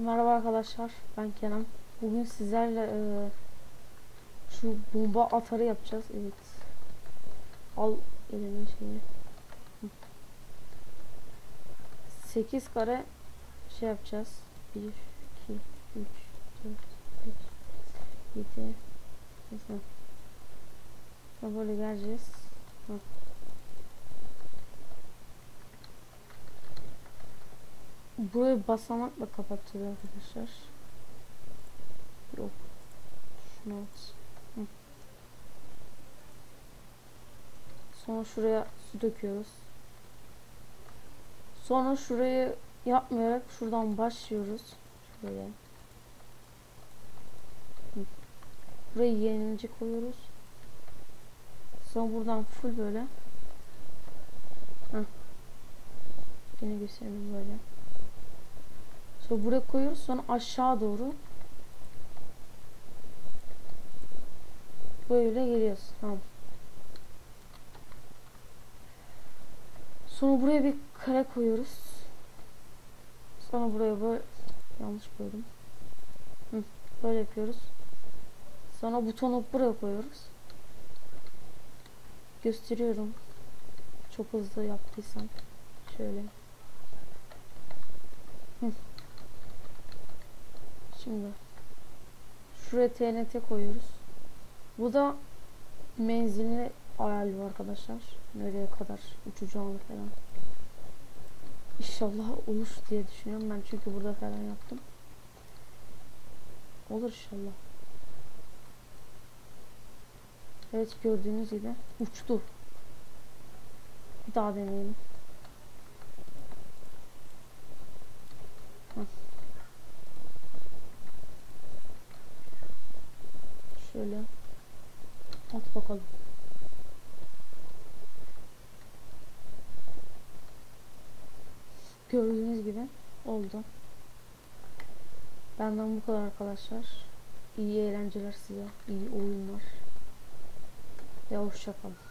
Merhaba arkadaşlar, ben Kenan. Bugün sizlerle e, şu bomba atarı yapacağız. Evet. Al elime şeyi. 8 kare şey yapacağız. 1, 2, 3, 4, 5, 7, 8. Sonra böyle geleceğiz. Burayı basamakla kapatacağız arkadaşlar. Yok. Şunu at. Hı. Sonra şuraya su döküyoruz. Sonra şurayı yapmayarak şuradan başlıyoruz. Şöyle. Hı. Burayı yenilince koyuyoruz. Sonra buradan full böyle. Heh. Yine gösterelim böyle. Sonra buraya koyuyoruz. Sonra aşağı doğru böyle geliyoruz. Tamam. Sonra buraya bir kare koyuyoruz. Sonra buraya böyle yanlış koydum. Hı, böyle yapıyoruz. Sonra butonu buraya koyuyoruz. Gösteriyorum. Çok hızlı yaptıysam. Şöyle. Hı. Şimdi şuraya TNT koyuyoruz. Bu da menzilini ayarlıyor arkadaşlar. Nereye kadar uçacağını falan. İnşallah olur diye düşünüyorum ben çünkü burada falan yaptım. Olur inşallah. Evet gördüğünüz gibi uçtu. Bir daha deneyelim. Heh. Şöyle. At bakalım. Gördüğünüz gibi oldu. Benden bu kadar arkadaşlar. İyi eğlenceler size. iyi oyunlar. Ve hoşçakalın.